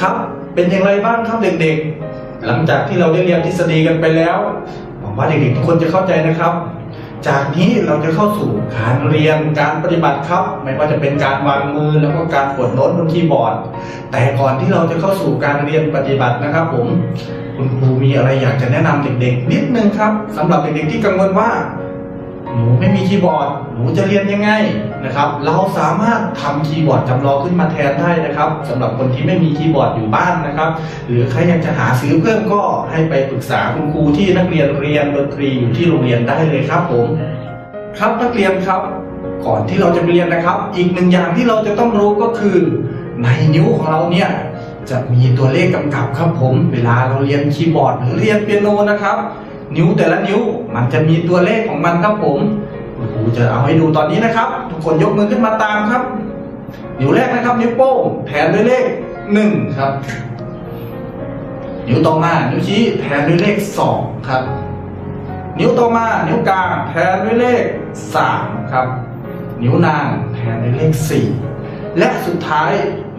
ครับเป็นอย่างไรบ้างครับเด็กๆ หลังจากที่เราได้เรียนทฤษฎีกันไปแล้วหวังว่าเด็กๆทุกคนจะเข้าใจนะครับ จากนี้เราจะเข้าสู่การเรียนการปฏิบัติครับ ไม่ว่าจะเป็นการวางมือแล้วก็การกดโน้ตบนคีย์บอร์ด แต่ก่อนที่เราจะเข้าสู่การเรียนปฏิบัตินะครับ ผม คุณครูมีอะไรอยากจะแนะนำเด็กๆ นิดนึงครับสำหรับเด็กๆที่กังวลว่า หนูไม่มีคีย์บอร์ด หนูจะเรียนยังไงนะครับ เราสามารถทำคีย์บอร์ดจำลองขึ้นมาแทนได้นะครับสำหรับคนที่ไม่มีคีย์บอร์ดอยู่บ้านนะครับ หรือใครอยากจะหาซื้อเพิ่มก็ให้ไปปรึกษาคุณครูที่นักเรียนเรียนดนตรีอยู่ที่โรงเรียนได้เลยครับผม ครับนักเรียนครับ ก่อนที่เราจะเรียนนะครับ อีกหนึ่งอย่างที่เราจะต้องรู้ก็คือในนิ้วของเราเนี่ยจะมีตัวเลขกำกับครับผม เวลาเราเรียนคีย์บอร์ดหรือเรียนเปียโนนะครับ นิ้วแต่ละนิ้ว มันจะมีตัวเลขของมันครับผมคุณครูจะเอาให้ดูตอนนี้นะครับ ทุกคนยกมือขึ้นมาตามครับ นิ้วแรกนะครับ นิ้วโป้งแทนด้วยเลขหนึ่งครับ นิ้วต่อมา นิ้วชี้แทนด้วยเลขสองครับ นิ้วต่อมา นิ้วกลางแทนด้วยเลขสามครับ นิ้วนางแทนด้วยเลขสี่และสุดท้าย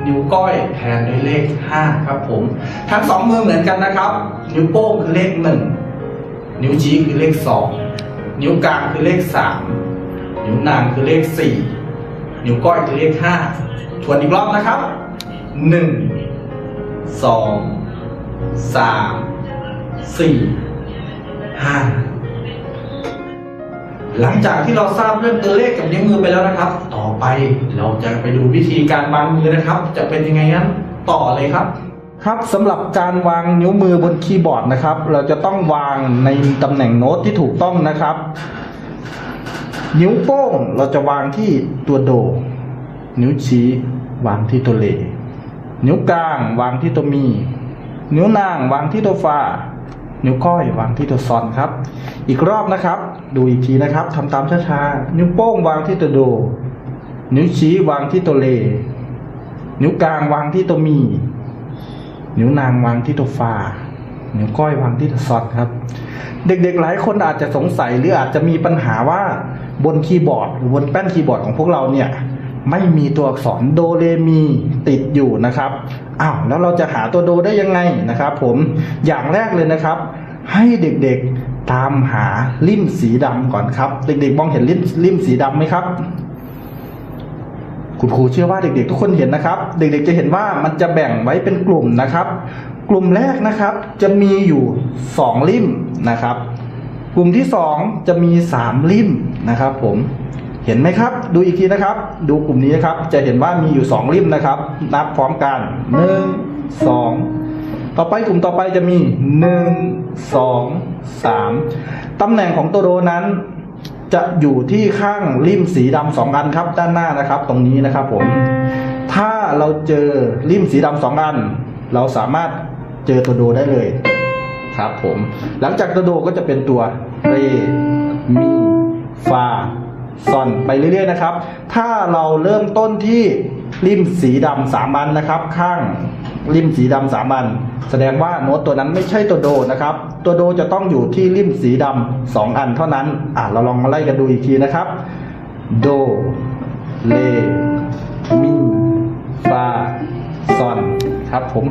นิ้วก้อยแทนด้วยเลขห้าครับผม ทั้งสองมือเหมือนกันนะครับ นิ้วโป้งคือเลขห นิ้วชี้คือเลขสองนิ้วกลางคือเลขสามนิ้วนางคือเลขสี่นิ้วก้อยคือเลขห้าทวนอีกรอบนะครับหนึ่งสองสามสี่ห้าหลังจากที่เราทราบเรื่องตัวเลขกับนิ้วมือไปแล้วนะครับ ต่อไปเราจะไปดูวิธีการวางมือนะครับ จะเป็นยังไงนั้นต่อเลยครับ ครับสำหรับการวางนิ้วมือบนคีย์บอร์ดนะครับ เราจะต้องวางในตำแหน่งโน้ตที่ถูกต้องนะครับ นิ้วโป้งเราจะวางที่ตัวโด นิ้วชี้วางที่ตัวเล นิ้วกลางวางที่ตัวมี นิ้วนางวางที่ตัวฟานิ้วก้อยวางที่ตัวซอนครับ อีกรอบนะครับ ดูอีกทีนะครับทำตามช้าๆ นิ้วโป้งวางที่ตัวโด นิ้วชี้วางที่ตัวเล นิ้วกลางวางที่ตัวมี นิ้วนางวางที่ตัวฟานิ้วก้อยวางที่ตัวซอนครับ เด็กๆหลายคนอาจจะสงสัยหรืออาจจะมีปัญหาว่าบนคีย์บอร์ดหรือบนแป้นคีย์บอร์ดของพวกเราเนี่ย ไม่มีตัวอักษรโดเรมีติดอยู่นะครับอ้าวแล้วเราจะหาตัวโดได้ยังไงนะครับ ผมอย่างแรกเลยนะครับ ให้เด็กๆตามหาลิ่มสีดำก่อนครับ เด็กๆมองเห็นลิ่มลิ่มสีดำไหมครับ คุณครูเชื่อว่าเด็กๆ ทุกคนเห็นนะครับ เด็กๆจะเห็นว่ามันจะแบ่งไว้เป็นกลุ่มนะครับ กลุ่มแรกนะครับจะมีอยู่สองลิ่มนะครับ กลุ่มที่สองจะมีสามลิ่มนะครับ ผมเห็นไหมครับ ดูอีกทีนะครับ ดูกลุ่มนี้นะครับ จะเห็นว่ามีอยู่สองลิ่มนะครับ นับพร้อมกันหนึ่งสองต่อไปกลุ่มต่อไปจะมีหนึ่งสองสามตำแหน่งของตัวโดนั้น จะอยู่ที่ข้างริมสีดำสองอันครับ ด้านหน้านะครับ ตรงนี้นะครับผม ถ้าเราเจอริมสีดำสองอัน เราสามารถเจอตัวโดได้เลย ครับผม หลังจากตัวโดก็จะเป็นตัวเรมีฟาซอนไปเรื่อยๆนะครับ ถ้าเราเริ่มต้นที่ริมสีดำสามอันนะครับ ข้าง ริมสีดำสามอันแสดงว่าโน้ตตัวนั้นไม่ใช่ตัวโดนะครับ ตัวโดจะต้องอยู่ที่ริมสีดำสองอันเท่านั้น อะเราลองมาไล่กันดูอีกทีนะครับ โด เล มิ ฟา ซอน ครับผม